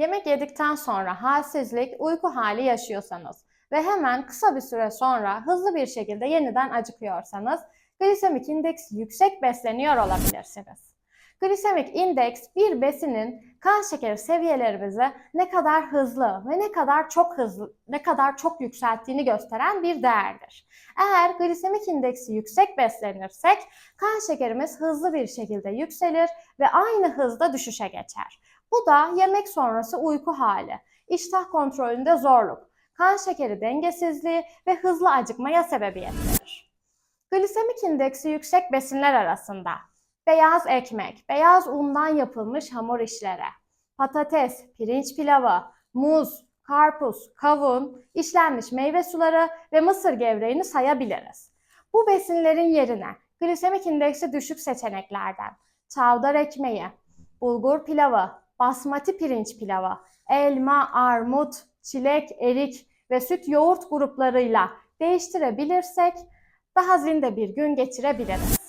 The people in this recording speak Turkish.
Yemek yedikten sonra halsizlik, uyku hali yaşıyorsanız ve hemen kısa bir süre sonra hızlı bir şekilde yeniden acıkıyorsanız glisemik indeksi yüksek besleniyor olabilirsiniz. Glisemik indeks bir besinin kan şekeri seviyelerimizi ne kadar hızlı ve ne kadar çok hızlı, ne kadar çok yükselttiğini gösteren bir değerdir. Eğer glisemik indeksi yüksek beslenirsek kan şekerimiz hızlı bir şekilde yükselir ve aynı hızda düşüşe geçer. Bu da yemek sonrası uyku hali, iştah kontrolünde zorluk, kan şekeri dengesizliği ve hızlı acıkmaya sebebiyet verir. Glisemik indeksi yüksek besinler arasında beyaz ekmek, beyaz undan yapılmış hamur işlere, patates, pirinç pilavı, muz, karpuz, kavun, işlenmiş meyve suları ve mısır gevreğini sayabiliriz. Bu besinlerin yerine glisemik indeksi düşük seçeneklerden çavdar ekmeği, bulgur pilavı, basmati pirinç pilavı, elma, armut, çilek, erik ve süt yoğurt gruplarıyla değiştirebilirsek daha zinde bir gün geçirebiliriz.